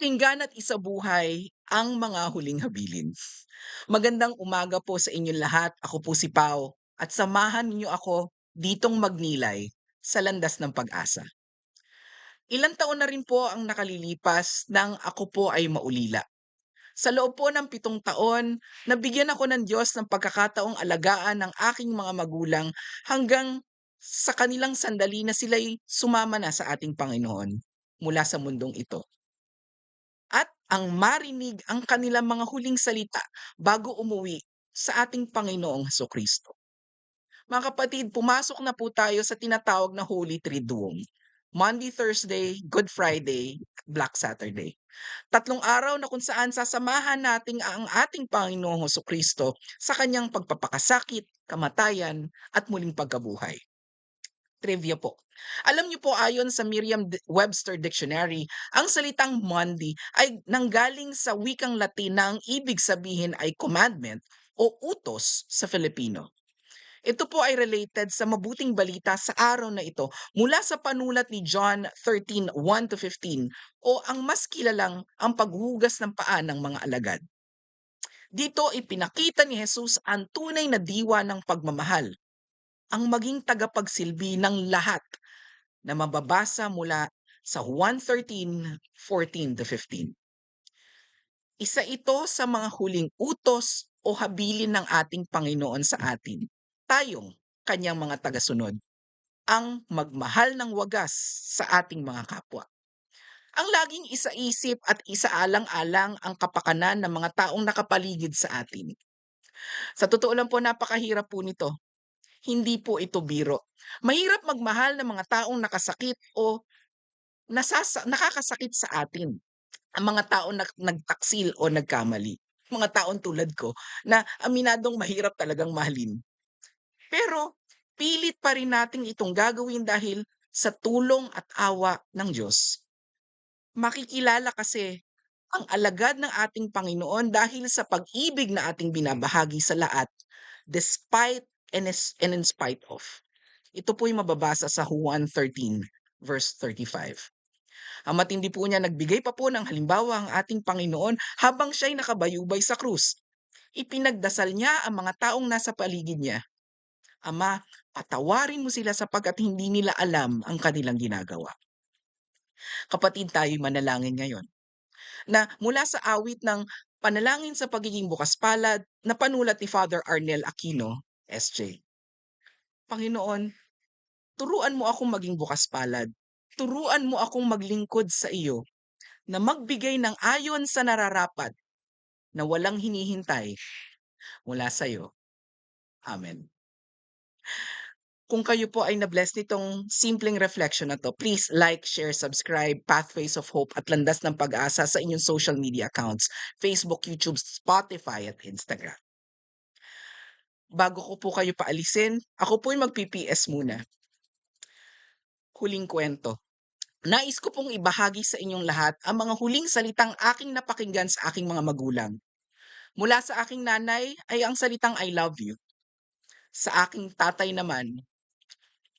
Pakinggan at isabuhay ang mga huling habilin. Magandang umaga po sa inyong lahat. Ako po si Pau at samahan niyo ako ditong magnilay sa landas ng pag-asa. Ilang taon na rin po ang nakalilipas nang ako po ay maulila. Sa loob po ng pitong taon, nabigyan ako ng Diyos ng pagkakataong alagaan ng aking mga magulang hanggang sa kanilang sandali na sila'y sumama na sa ating Panginoon mula sa mundong ito ang marinig ang kanilang mga huling salita bago umuwi sa ating Panginoong Heso Kristo. Mga kapatid, pumasok na po tayo sa tinatawag na Holy Triduum. Monday, Thursday, Good Friday, Black Saturday. Tatlong araw na kung saan sasamahan natin ang ating Panginoong Heso Kristo sa kanyang pagpapakasakit, kamatayan, at muling pagkabuhay. Trivia po. Alam niyo po ayon sa Merriam-Webster Dictionary, ang salitang Monday ay nanggaling sa wikang Latin na ang ibig sabihin ay commandment o utos sa Filipino. Ito po ay related sa mabuting balita sa araw na ito mula sa panulat ni John 13:1 to 15 o ang mas kilalang ang paghugas ng paa ng mga alagad. Dito ipinakita ni Jesus ang tunay na diwa ng pagmamahal ang maging tagapagsilbi ng lahat na mababasa mula sa 1.13.14-15. Isa ito sa mga huling utos o habilin ng ating Panginoon sa atin, tayong kanyang mga tagasunod, ang magmahal ng wagas sa ating mga kapwa. Ang laging isaisip at isaalang-alang ang kapakanan ng mga taong nakapaligid sa atin. Sa totoo lang po, napakahirap po nito hindi po ito biro. Mahirap magmahal ng mga taong nakasakit o nasasa nakakasakit sa atin. Ang mga taong nag nagtaksil o nagkamali. Mga taong tulad ko na aminadong mahirap talagang mahalin. Pero pilit pa rin nating itong gagawin dahil sa tulong at awa ng Diyos. Makikilala kasi ang alagad ng ating Panginoon dahil sa pag-ibig na ating binabahagi sa lahat despite and, is, and in spite of. Ito po yung mababasa sa Juan 13 verse 35. Ang matindi po niya, nagbigay pa po ng halimbawa ang ating Panginoon habang siya'y nakabayubay sa krus. Ipinagdasal niya ang mga taong nasa paligid niya. Ama, patawarin mo sila sapagkat hindi nila alam ang kanilang ginagawa. Kapatid tayo'y manalangin ngayon. Na mula sa awit ng Panalangin sa pagiging bukas palad na panulat ni Father Arnel Aquino, SJ. Panginoon, turuan mo akong maging bukas palad. Turuan mo akong maglingkod sa iyo na magbigay ng ayon sa nararapat na walang hinihintay mula sa iyo. Amen. Kung kayo po ay na-bless nitong simpleng reflection na to, please like, share, subscribe, Pathways of Hope at Landas ng Pag-asa sa inyong social media accounts, Facebook, YouTube, Spotify at Instagram bago ko po kayo paalisin, ako po yung mag-PPS muna. Huling kwento. Nais ko pong ibahagi sa inyong lahat ang mga huling salitang aking napakinggan sa aking mga magulang. Mula sa aking nanay ay ang salitang I love you. Sa aking tatay naman,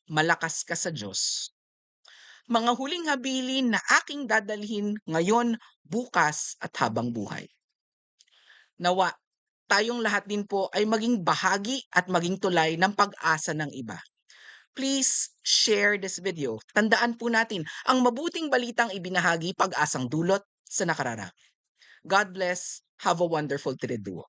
malakas ka sa Diyos. Mga huling habilin na aking dadalhin ngayon, bukas at habang buhay. Nawa, tayong lahat din po ay maging bahagi at maging tulay ng pag-asa ng iba. Please share this video. Tandaan po natin, ang mabuting balitang ibinahagi pag-asang dulot sa nakararami. God bless. Have a wonderful Triduo.